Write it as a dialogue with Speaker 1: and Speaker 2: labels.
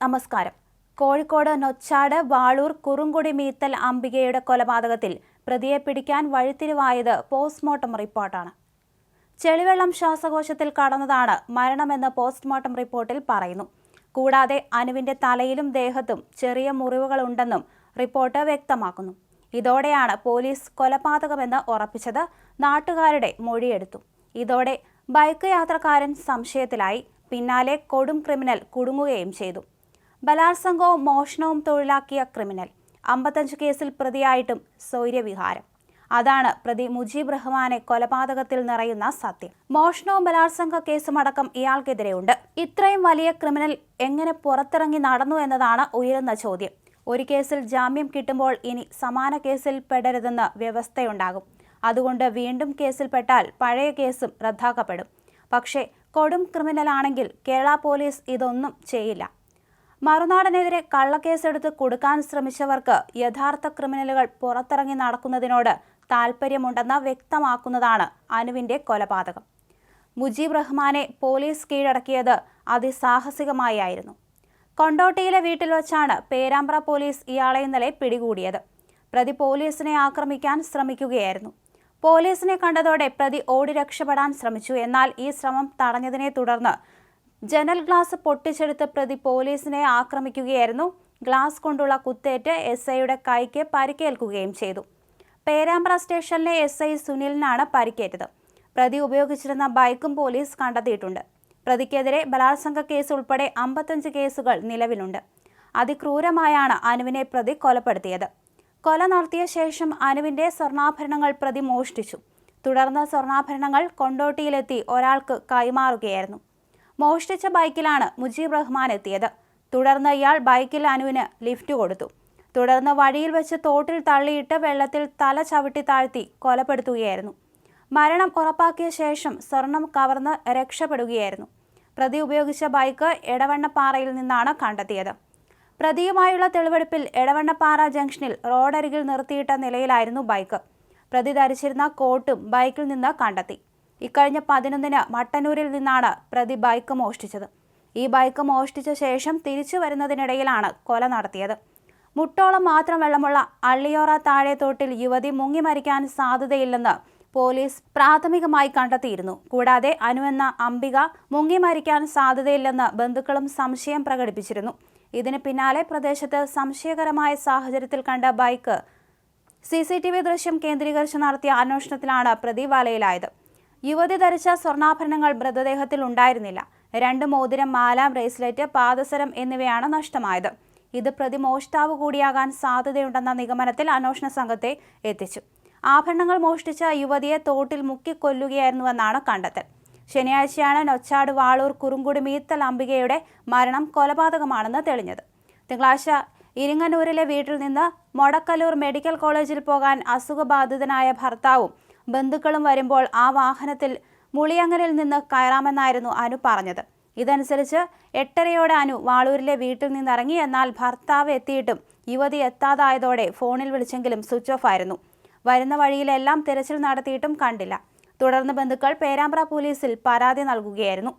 Speaker 1: നമസ്കാരം. കോഴിക്കോട് നൊച്ചാട് വാളൂർ കുറുങ്കുടി മീത്തൽ അംബികയുടെ കൊലപാതകത്തിൽ പ്രതിയെ പിടിക്കാൻ വഴിത്തിരിവായത് പോസ്റ്റ്മോർട്ടം റിപ്പോർട്ടാണ്. ചെളിവെള്ളം ശ്വാസകോശത്തിൽ കടന്നതാണ് മരണമെന്ന് പോസ്റ്റ്മോർട്ടം റിപ്പോർട്ടിൽ പറയുന്നു. കൂടാതെ അനുവിന്റെ തലയിലും ദേഹത്തും ചെറിയ മുറിവുകളുണ്ടെന്നും റിപ്പോർട്ട് വ്യക്തമാക്കുന്നു. ഇതോടെയാണ് പോലീസ് കൊലപാതകമെന്ന് ഉറപ്പിച്ചത് നാട്ടുകാരുടെ മൊഴിയെടുത്തു. ഇതോടെ ബൈക്ക് യാത്രക്കാരൻ സംശയത്തിലായി. പിന്നാലെ കൊടും ക്രിമിനൽ കുടുങ്ങുകയും ചെയ്തു. ബലാത്സംഗവും മോഷണവും തൊഴിലാക്കിയ ക്രിമിനൽ. അമ്പത്തഞ്ച് കേസിൽ പ്രതിയായിട്ടും സ്വൈര്യവിഹാരം. അതാണ് പ്രതി മുജീബ് റഹ്മാനെ കൊലപാതകത്തിൽ നിറയുന്ന സത്യം. മോഷണവും ബലാത്സംഗ കേസുമടക്കം ഇയാൾക്കെതിരെയുണ്ട്. ഇത്രയും വലിയ ക്രിമിനൽ എങ്ങനെ പുറത്തിറങ്ങി നടന്നു എന്നതാണ് ഉയരുന്ന ചോദ്യം. ഒരു കേസിൽ ജാമ്യം കിട്ടുമ്പോൾ ഇനി സമാന കേസിൽ പെടരുതെന്ന് വ്യവസ്ഥയുണ്ടാകും. അതുകൊണ്ട് വീണ്ടും കേസിൽപ്പെട്ടാൽ പഴയ കേസും റദ്ദാക്കപ്പെടും. പക്ഷേ കൊടും ക്രിമിനലാണെങ്കിൽ കേരള പോലീസ് ഇതൊന്നും ചെയ്യില്ല. മറുനാടനെതിരെ കള്ളക്കേസെടുത്ത് കൊടുക്കാൻ ശ്രമിച്ചവർക്ക് യഥാർത്ഥ ക്രിമിനലുകൾ പുറത്തിറങ്ങി നടക്കുന്നതിനോട് താൽപ്പര്യമുണ്ടെന്ന് വ്യക്തമാക്കുന്നതാണ് അനുവിന്റെ കൊലപാതകം. മുജീബ് റഹ്മാനെ പോലീസ് കീഴടക്കിയത് അതിസാഹസികമായായിരുന്നു. കൊണ്ടോട്ടിയിലെ വീട്ടിൽ വച്ചാണ് പേരാമ്പ്ര പോലീസ് ഇയാളെ ഇന്നലെ പിടികൂടിയത്. പ്രതി പോലീസിനെ ആക്രമിക്കാൻ ശ്രമിക്കുകയായിരുന്നു. പോലീസിനെ കണ്ടതോടെ പ്രതി ഓടി രക്ഷപ്പെടാൻ ശ്രമിച്ചു. എന്നാൽ ഈ ശ്രമം തടഞ്ഞതിനെ തുടർന്ന് ജനൽ ഗ്ലാസ് പൊട്ടിച്ചെടുത്ത് പ്രതി പോലീസിനെ ആക്രമിക്കുകയായിരുന്നു. ഗ്ലാസ് കൊണ്ടുള്ള കുത്തേറ്റ് എസ് ഐയുടെ കൈക്ക് പരിക്കേൽക്കുകയും ചെയ്തു. പേരാമ്പ്ര സ്റ്റേഷനിലെ എസ് ഐ സുനിലിനാണ് പരിക്കേറ്റത്. പ്രതി ഉപയോഗിച്ചിരുന്ന ബൈക്കും പോലീസ് കണ്ടെത്തിയിട്ടുണ്ട്. പ്രതിക്കെതിരെ ബലാത്സംഗ കേസ് ഉൾപ്പെടെ അമ്പത്തഞ്ച് കേസുകൾ നിലവിലുണ്ട്. അതിക്രൂരമായാണ് അനുവിനെ പ്രതി കൊലപ്പെടുത്തിയത്. കൊല നടത്തിയ ശേഷം അനുവിന്റെ സ്വർണാഭരണങ്ങൾ പ്രതി മോഷ്ടിച്ചു. തുടർന്ന് സ്വർണാഭരണങ്ങൾ കൊണ്ടോട്ടിയിലെത്തി ഒരാൾക്ക് കൈമാറുകയായിരുന്നു. മോഷ്ടിച്ച ബൈക്കിലാണ് മുജീബ് റഹ്മാൻ എത്തിയത്. തുടർന്ന് ഇയാൾ ബൈക്കിൽ അനുവിന് ലിഫ്റ്റ് കൊടുത്തു. തുടർന്ന് വഴിയിൽ വെച്ച് തോട്ടിൽ തള്ളിയിട്ട് വെള്ളത്തിൽ തല ചവിട്ടി താഴ്ത്തി കൊലപ്പെടുത്തുകയായിരുന്നു. മരണം ഉറപ്പാക്കിയ ശേഷം സ്വർണം കവർന്ന് രക്ഷപ്പെടുകയായിരുന്നു. പ്രതി ഉപയോഗിച്ച ബൈക്ക് എടവണ്ണപ്പാറയിൽ നിന്നാണ് കണ്ടെത്തിയത്. പ്രതിയുമായുള്ള തെളിവെടുപ്പിൽ എടവണ്ണപ്പാറ ജംഗ്ഷനിൽ റോഡരികിൽ നിർത്തിയിട്ട നിലയിലായിരുന്നു ബൈക്ക്. പ്രതി ധരിച്ചിരുന്ന കോട്ടും ബൈക്കിൽ നിന്ന് കണ്ടെത്തി. ഇക്കഴിഞ്ഞ പതിനൊന്നിന് മട്ടന്നൂരിൽ നിന്നാണ് പ്രതി ബൈക്ക് മോഷ്ടിച്ചത്. ഈ ബൈക്ക് മോഷ്ടിച്ച ശേഷം തിരിച്ചു വരുന്നതിനിടയിലാണ് കൊല നടത്തിയത്. മുട്ടോളം മാത്രം വെള്ളമുള്ള അള്ളിയോറ താഴെത്തോട്ടിൽ യുവതി മുങ്ങി മരിക്കാൻ സാധ്യതയില്ലെന്ന് പോലീസ് പ്രാഥമികമായി കണ്ടെത്തിയിരുന്നു. കൂടാതെ അനു എന്ന അംബിക മുങ്ങി മരിക്കാൻ സാധ്യതയില്ലെന്ന് ബന്ധുക്കളും സംശയം പ്രകടിപ്പിച്ചിരുന്നു. ഇതിന് പിന്നാലെ പ്രദേശത്ത് സംശയകരമായ സാഹചര്യത്തിൽ കണ്ട bike C C T V ദൃശ്യം കേന്ദ്രീകരിച്ച് നടത്തിയ അന്വേഷണത്തിലാണ് പ്രതി വലയിലായത്. യുവതി ധരിച്ച സ്വർണാഭരണങ്ങൾ മൃതദേഹത്തിൽ ഉണ്ടായിരുന്നില്ല. രണ്ട് മോതിരം മാല ബ്രേസ്ലെറ്റ് പാദസരം എന്നിവയാണ് നഷ്ടമായത്. ഇത് പ്രതി മോഷ്ടാവ് കൂടിയാകാൻ സാധ്യതയുണ്ടെന്ന നിഗമനത്തിൽ അന്വേഷണ സംഘത്തെ എത്തിച്ചു. ആഭരണങ്ങൾ മോഷ്ടിച്ച യുവതിയെ തോട്ടിൽ മുക്കിക്കൊല്ലുകയായിരുന്നുവെന്നാണ് കണ്ടെത്തൽ. ശനിയാഴ്ചയാണ് നൊച്ചാട് വാളൂർ കുറുങ്കുടി മീത്തൽ അംബികയുടെ മരണം കൊലപാതകമാണെന്ന് തെളിഞ്ഞത്. തിങ്കളാഴ്ച ഇരിങ്ങനൂരിലെ വീട്ടിൽ നിന്ന് മൊടക്കല്ലൂർ മെഡിക്കൽ കോളേജിൽ പോകാൻ അസുഖബാധിതനായ ഭർത്താവും ബന്ധുക്കളും വരുമ്പോൾ ആ വാഹനത്തിൽ മുളിയങ്ങനിൽ നിന്ന് കയറാമെന്നായിരുന്നു അനു പറഞ്ഞത്. ഇതനുസരിച്ച് എട്ടരയോടെ അനു വാളൂരിലെ വീട്ടിൽ നിന്നിറങ്ങി എന്നാൽ ഭർത്താവ് എത്തിയിട്ടും യുവതി എത്താതായതോടെ ഫോണിൽ വിളിച്ചെങ്കിലും സ്വിച്ച് ഓഫ് ആയിരുന്നു. വരുന്ന വഴിയിലെല്ലാം തിരച്ചിൽ നടത്തിയിട്ടും കണ്ടില്ല. തുടർന്ന് ബന്ധുക്കൾ പേരാമ്പ്ര പോലീസിൽ പരാതി നൽകുകയായിരുന്നു.